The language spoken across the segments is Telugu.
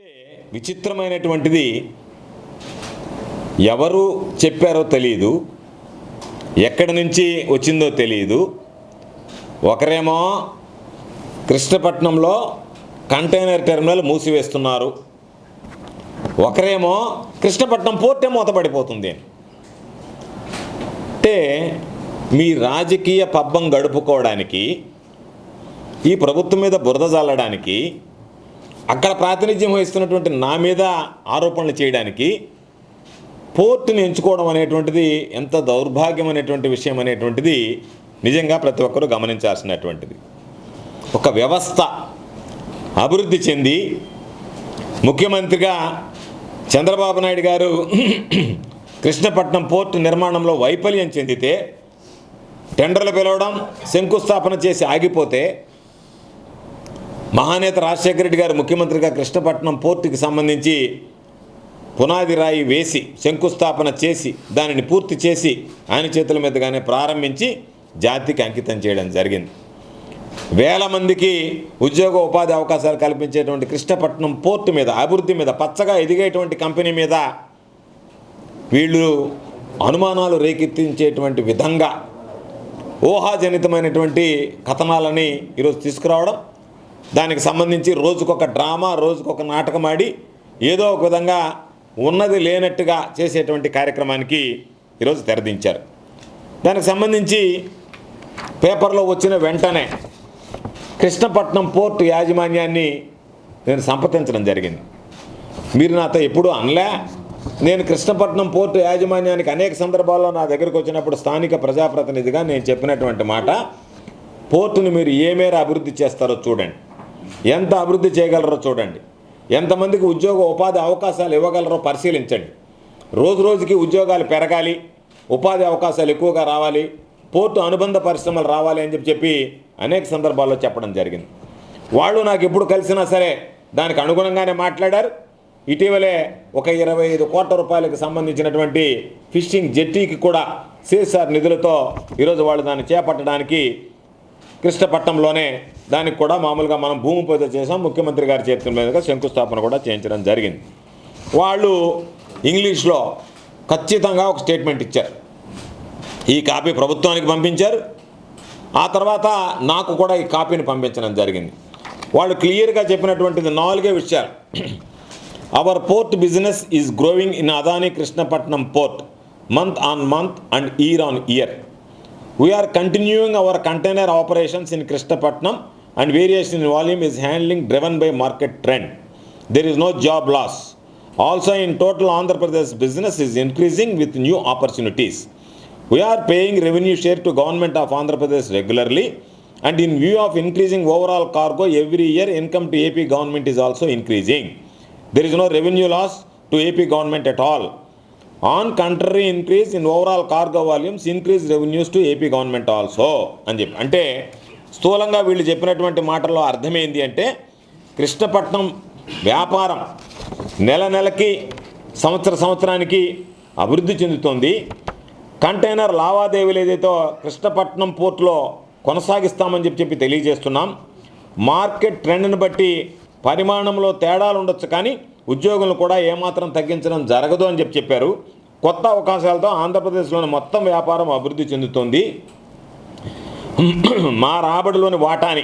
అయితే విచిత్రమైనటువంటిది. ఎవరు చెప్పారో తెలియదు ఎక్కడి నుంచి వచ్చిందో తెలియదు ఒకరేమో కృష్ణపట్నంలో కంటైనర్ టెర్మినల్ మూసివేస్తున్నారు. ఒకరేమో కృష్ణపట్నం పోర్టే మూతపడిపోతుంది. అంటే మీ రాజకీయ పబ్బం గడుపుకోవడానికి ఈ ప్రభుత్వం మీద బురద జల్లడానికి అక్కడ ప్రాతినిధ్యం వహిస్తున్నటువంటి నా మీద ఆరోపణలు చేయడానికి పోర్టుని ఎంచుకోవడం అనేటువంటిది ఎంత దౌర్భాగ్యం అనేటువంటి విషయం అనేటువంటిది నిజంగా ప్రతి ఒక్కరూ గమనించాల్సినటువంటిది. ఒక వ్యవస్థ అభివృద్ధి చెంది ముఖ్యమంత్రిగా చంద్రబాబు నాయుడు గారు కృష్ణపట్నం పోర్టు నిర్మాణంలో వైఫల్యం చెందితే టెండర్లు పిలవడం శంకుస్థాపన చేసి ఆగిపోతే మహానేత రాజశేఖర రెడ్డి గారు ముఖ్యమంత్రిగా కృష్ణపట్నం పోర్టుకి సంబంధించి పునాది రాయి వేసి శంకుస్థాపన చేసి దానిని పూర్తి చేసి ఆయన చేతుల మీదుగానే ప్రారంభించి జాతికి అంకితం చేయడం జరిగింది. వేల మందికి ఉద్యోగ ఉపాధి అవకాశాలు కల్పించేటువంటి కృష్ణపట్నం పోర్టు మీద అభివృద్ధి మీద పచ్చగా ఎదిగేటువంటి కంపెనీ మీద వీళ్ళు అనుమానాలు రేకెత్తించేటువంటి విధంగా ఊహాజనితమైనటువంటి కథనాలని ఈరోజు తీసుకురావడం దానికి సంబంధించి రోజుకొక డ్రామా రోజుకొక నాటకం ఆడి ఏదో ఒక విధంగా ఉన్నది లేనట్టుగా చేసేటువంటి కార్యక్రమానికి ఈరోజు తెరదించారు. దానికి సంబంధించి పేపర్లో వచ్చిన వెంటనే కృష్ణపట్నం పోర్టు యాజమాన్యాన్ని నేను సంప్రదించడం జరిగింది. మీరు నాతో ఎప్పుడూ అనలే. నేను కృష్ణపట్నం పోర్టు యాజమాన్యానికి అనేక సందర్భాల్లో నా దగ్గరకు వచ్చినప్పుడు స్థానిక ప్రజాప్రతినిధిగా నేను చెప్పినటువంటి మాట పోర్టును మీరు ఏ మేర అభివృద్ధి చేస్తారో చూడండి. ఎంత అభివృద్ధి చేయగలరో చూడండి. ఎంతమందికి ఉద్యోగ ఉపాధి అవకాశాలు ఇవ్వగలరో పరిశీలించండి. రోజు రోజుకి ఉద్యోగాలు పెరగాలి ఉపాధి అవకాశాలు ఎక్కువగా రావాలి పోర్టు అనుబంధ పరిశ్రమలు రావాలి అని చెప్పి చెప్పి అనేక సందర్భాల్లో చెప్పడం జరిగింది. వాళ్ళు నాకు ఎప్పుడు కలిసినా సరే దానికి అనుగుణంగానే మాట్లాడారు. ఇటీవలే ఒక ఇరవై ఐదు కోట్ల రూపాయలకు సంబంధించినటువంటి ఫిషింగ్ జెట్టీకి కూడా సిఎస్ఆర్ నిధులతో ఈరోజు వాళ్ళు దాన్ని చేపట్టడానికి కృష్ణపట్నంలోనే దానికి కూడా మామూలుగా మనం భూమి పూజ చేసాం ముఖ్యమంత్రి గారి చేతుల మీదుగా శంకుస్థాపన కూడా చేయించడం జరిగింది. వాళ్ళు ఇంగ్లీష్లో ఖచ్చితంగా ఒక స్టేట్మెంట్ ఇచ్చారు. ఈ కాపీ ప్రభుత్వానికి పంపించారు. ఆ తర్వాత నాకు కూడా ఈ కాపీని పంపించడం జరిగింది. వాళ్ళు క్లియర్గా చెప్పినటువంటిది నాలుగే విషయాలు. Our port business is growing in Adani Krishnapatnam port month on month and year on year we're continuing our container operations in Krishnapatnam and variation volume is handling driven by market trend there is no job job also in total total Andhra Pradesh business is increasing with new opportunities We are paying revenue share to government of Andhra Pradesh regularly and in view of increasing overall cargo every year income to AP government is also increasing. There is no revenue loss to AP government at all. On contrary increase in overall cargo volumes increase revenues to AP government also అని చెప్పి అంటే స్థూలంగా వీళ్ళు చెప్పినటువంటి మాటల్లో అర్థం అంటే కృష్ణపట్నం వ్యాపారం నెల నెలకి సంవత్సర సంవత్సరానికి అభివృద్ధి చెందుతోంది. కంటైనర్ లావాదేవీలు ఏదైతే కృష్ణపట్నం పోర్టులో కొనసాగిస్తామని చెప్పి చెప్పి తెలియజేస్తున్నాం. మార్కెట్ ట్రెండ్ని బట్టి పరిమాణంలో తేడాలు ఉండొచ్చు కానీ ఉద్యోగులను కూడా ఏమాత్రం తగ్గించడం జరగదు అని చెప్పి చెప్పారు. కొత్త అవకాశాలతో ఆంధ్రప్రదేశ్లోని మొత్తం వ్యాపారం అభివృద్ధి చెందుతోంది. మా రాబడిలోని వాటాని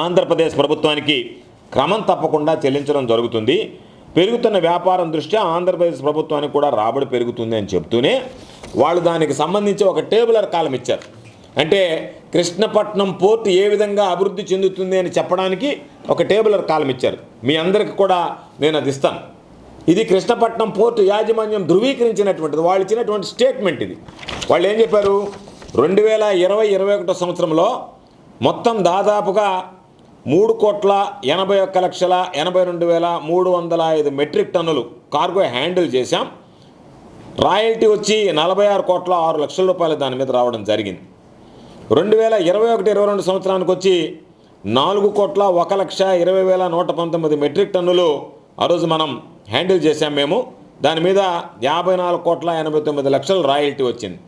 ఆంధ్రప్రదేశ్ ప్రభుత్వానికి క్రమం తప్పకుండా చెల్లించడం జరుగుతుంది. పెరుగుతున్న వ్యాపారం దృష్ట్యా ఆంధ్రప్రదేశ్ ప్రభుత్వానికి కూడా రాబడి పెరుగుతుంది అని చెప్తూనే వాళ్ళు దానికి సంబంధించి ఒక టేబులర్ కాలం ఇచ్చారు. అంటే కృష్ణపట్నం పోర్ట్ ఏ విధంగా అభివృద్ధి చెందుతుంది అని చెప్పడానికి ఒక టేబులర్ కాలం ఇచ్చారు. మీ అందరికి కూడా నేను అది ఇస్తాను. ఇది కృష్ణపట్నం పోర్టు యాజమాన్యం ధృవీకరించినటువంటిది. వాళ్ళు ఇచ్చినటువంటి స్టేట్మెంట్ ఇది. వాళ్ళు ఏం చెప్పారు? రెండు వేల ఇరవై ఇరవై ఒకటో సంవత్సరంలో మొత్తం దాదాపుగా మూడు కోట్ల ఎనభై ఒక్క లక్షల ఎనభై రెండు వేల మూడు వందల ఐదు మెట్రిక్ టన్నులు కార్గో హ్యాండిల్ చేశాం. రాయల్టీ వచ్చి నలభై ఆరు కోట్ల ఆరు లక్షల రూపాయలు దాని మీద రావడం జరిగింది. రెండు వేల ఇరవై ఒకటి ఇరవై రెండు సంవత్సరానికి వచ్చి నాలుగు కోట్ల ఒక లక్ష ఇరవై వేల నూట పంతొమ్మిది మెట్రిక్ టన్నులు ఆ రోజు మనం హ్యాండిల్ చేశాం మేము. దాని మీద యాభై నాలుగు కోట్ల ఎనభై తొమ్మిది లక్షలు రాయల్టీ వచ్చింది.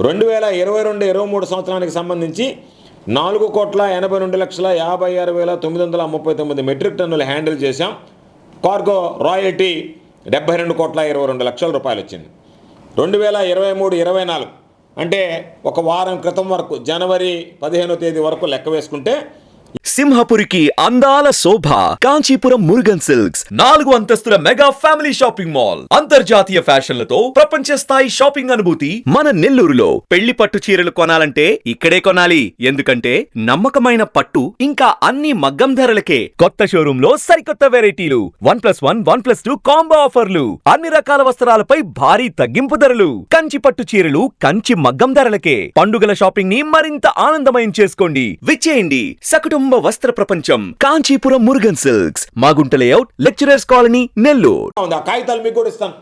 రెండు వేల ఇరవై రెండు ఇరవై మూడు సంవత్సరానికి సంబంధించి నాలుగు కోట్ల ఎనభై రెండు లక్షల యాభై ఆరు వేల తొమ్మిది వందల ముప్పై తొమ్మిది మెట్రిక్ టన్నులు హ్యాండిల్ చేశాం. కార్గో రాయల్టీ డెబ్బై రెండు కోట్ల ఇరవై రెండు లక్షల రూపాయలు వచ్చింది. రెండు వేల ఇరవై మూడు ఇరవై నాలుగు అంటే ఒక వారం క్రితం వరకు జనవరి పదిహేనో తేదీ వరకు లెక్క వేసుకుంటే సింహపురికి అందాల శోభ కాంచీపురం మురుగన్ సిల్క్స్ నాలుగు అంతస్తుల మెగా ఫ్యామిలీ షాపింగ్ మాల్ అంతర్జాతీయ ఫ్యాషన్లతో ప్రపంచ స్థాయి షాపింగ్ అనుభూతి మన నెల్లూరులో. పెళ్ళి పట్టు చీరలు కొనాలంటే ఇక్కడే కొనాలి. ఎందుకంటే నమ్మకమైన పట్టు ఇంకా అన్ని మగ్గం ధరలకే. కొత్త షోరూమ్లో సరికొత్త వెరైటీలు. One plus one one plus two combo ఆఫర్లు. అన్ని రకాల వస్త్రాలపై భారీ తగ్గింపు ధరలు. కంచి పట్టు చీరలు కంచి మగ్గం ధరలకే. పండుగల షాపింగ్ని మరింత ఆనందమయం చేసుకోండి. విచ్చేయండి. సకుటుంబ కుటుంబ వస్త్ర ప్రపంచం Kanchipuram Murugan silks Magunta layout lecturers colony Nellore. ఆ కాగితాలు మీకు కూడా ఇస్తాను.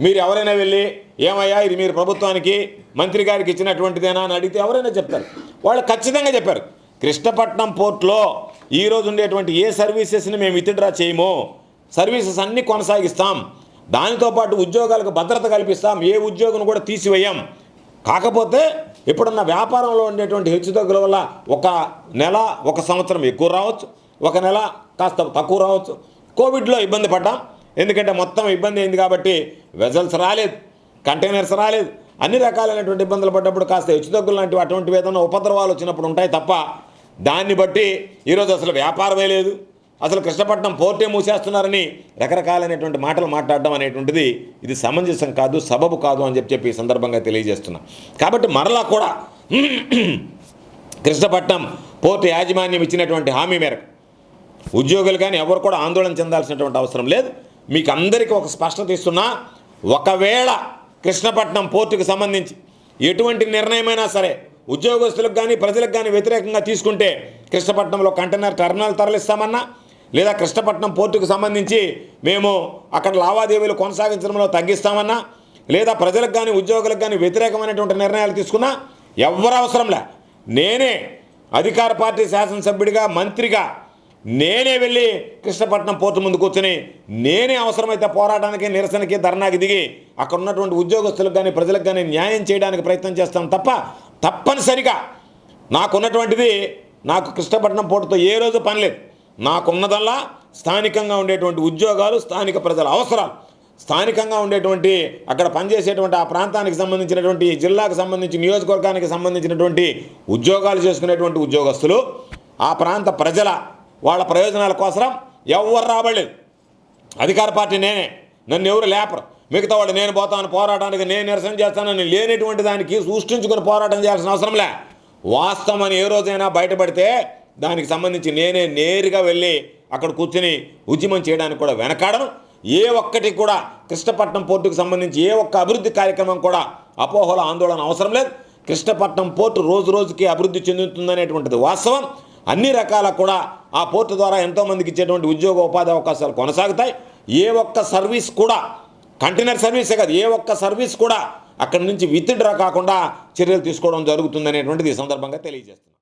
మీరు ఎవరైనా వెళ్ళి ఏమయ్యా ఇది మీరు ప్రభుత్వానికి మంత్రి గారికి ఇచ్చినటువంటిదేనా? అని అడిగితే ఎవరైనా చెప్తారు. వాళ్ళు ఖచ్చితంగా చెప్పారు. కృష్ణపట్నం పోర్ట్లో ఈరోజు ఉండేటువంటి ఏ సర్వీసెస్ని మేము విత్డ్రా చేయము? సర్వీసెస్ అన్నీ కొనసాగిస్తాం. దానితో పాటు ఉద్యోగాలకు భద్రత కల్పిస్తాం. ఏ ఉద్యోగం కూడా తీసివేయం. కాకపోతే ఇప్పుడున్న వ్యాపారంలో ఉండేటువంటి హెచ్చుతగ్గుల వల్ల ఒక నెల ఒక సంవత్సరం ఎక్కువ రావచ్చు ఒక నెల కాస్త తక్కువ రావచ్చు. కోవిడ్లో ఇబ్బంది పడ్డాం. ఎందుకంటే మొత్తం ఇబ్బంది అయింది కాబట్టి వెజల్స్ రాలేదు కంటైనర్స్ రాలేదు. అన్ని రకాలైనటువంటి ఇబ్బందులు పడ్డప్పుడు కాస్త హెచ్చుతగ్గులు లాంటివి అటువంటివి ఏదైనా ఉపద్రవాలు వచ్చినప్పుడు ఉంటాయి తప్ప దాన్ని బట్టి ఈరోజు అసలు వ్యాపారమే లేదు. అసలు కృష్ణపట్నం పోర్టే మూసేస్తున్నారని రకరకాలైనటువంటి మాటలు మాట్లాడడం అనేటువంటిది ఇది సమంజసం కాదు సబబు కాదు అని చెప్పి చెప్పి ఈ సందర్భంగా తెలియజేస్తున్నా. కాబట్టి మరలా కూడా కృష్ణపట్నం పోర్టు యాజమాన్యం ఇచ్చినటువంటి హామీ మేరకు ఉద్యోగులు కానీ ఎవరు కూడా ఆందోళన చెందాల్సినటువంటి అవసరం లేదు. మీకు అందరికీ ఒక స్పష్టత ఇస్తున్నా ఒకవేళ కృష్ణపట్నం పోర్టుకు సంబంధించి ఎటువంటి నిర్ణయమైనా సరే ఉద్యోగస్తులకు కానీ ప్రజలకు కానీ వ్యతిరేకంగా తీసుకుంటే కృష్ణపట్నంలో కంటైనర్ టర్మినల్ తరలిస్తామన్నా లేదా కృష్ణపట్నం పోర్టుకు సంబంధించి మేము అక్కడ లావాదేవీలు కొనసాగించడంలో తగ్గిస్తామన్నా లేదా ప్రజలకు కానీ ఉద్యోగులకు కానీ వ్యతిరేకమైనటువంటి నిర్ణయాలు తీసుకున్నా ఎవరు అవసరంలే. నేనే అధికార పార్టీ శాసనసభ్యుడిగా మంత్రిగా నేనే వెళ్ళి కృష్ణపట్నం పోర్టు ముందు కూర్చొని నేనే అవసరమైతే పోరాటానికి నిరసనకి ధర్నాకి దిగి అక్కడ ఉన్నటువంటి ఉద్యోగస్తులకు కానీ ప్రజలకు కానీ న్యాయం చేయడానికి ప్రయత్నం చేస్తాం తప్ప తప్పనిసరిగా నాకున్నటువంటిది నాకు కృష్ణపట్నం పోర్టుతో ఏ రోజు పని లేదు. నాకున్నదల్లా స్థానికంగా ఉండేటువంటి ఉద్యోగాలు స్థానిక ప్రజల అవసరాలు. స్థానికంగా ఉండేటువంటి అక్కడ పనిచేసేటువంటి ఆ ప్రాంతానికి సంబంధించినటువంటి జిల్లాకు సంబంధించి నియోజకవర్గానికి సంబంధించినటువంటి ఉద్యోగాలు చేసుకునేటువంటి ఉద్యోగస్తులు ఆ ప్రాంత ప్రజల వాళ్ళ ప్రయోజనాల కోసం ఎవరు రాబడలేదు. అధికార పార్టీ నేనే. నన్ను ఎవరు లేపరు. మిగతా వాళ్ళు నేను పోతాను పోరాటానికి నేను నిరసన చేస్తానని లేనటువంటి దానికి సృష్టించుకుని పోరాటం చేయాల్సిన అవసరం లే. వాస్తవం అని ఏ రోజైనా బయటపడితే దానికి సంబంధించి నేనే నేరుగా వెళ్ళి అక్కడ కూర్చుని ఉద్యమం చేయడానికి కూడా వెనకాడను. ఏ ఒక్కటి కూడా కృష్ణపట్నం పోర్టుకు సంబంధించి ఏ ఒక్క అభివృద్ధి కార్యక్రమం కూడా అపోహల ఆందోళన అవసరం లేదు. కృష్ణపట్నం పోర్టు రోజు రోజుకి అభివృద్ధి చెందుతుందనేటువంటిది వాస్తవం. అన్ని రకాల కూడా ఆ పోర్టు ద్వారా ఎంతోమందికి ఇచ్చేటువంటి ఉద్యోగ ఉపాధి అవకాశాలు కొనసాగుతాయి. ఏ ఒక్క సర్వీస్ కూడా కంటైనర్ సర్వీసే కాదు ఏ ఒక్క సర్వీస్ కూడా అక్కడి నుంచి విత్డ్రా కాకుండా చర్యలు తీసుకోవడం జరుగుతుందనేటువంటిది ఈ సందర్భంగా తెలియజేస్తున్నాను.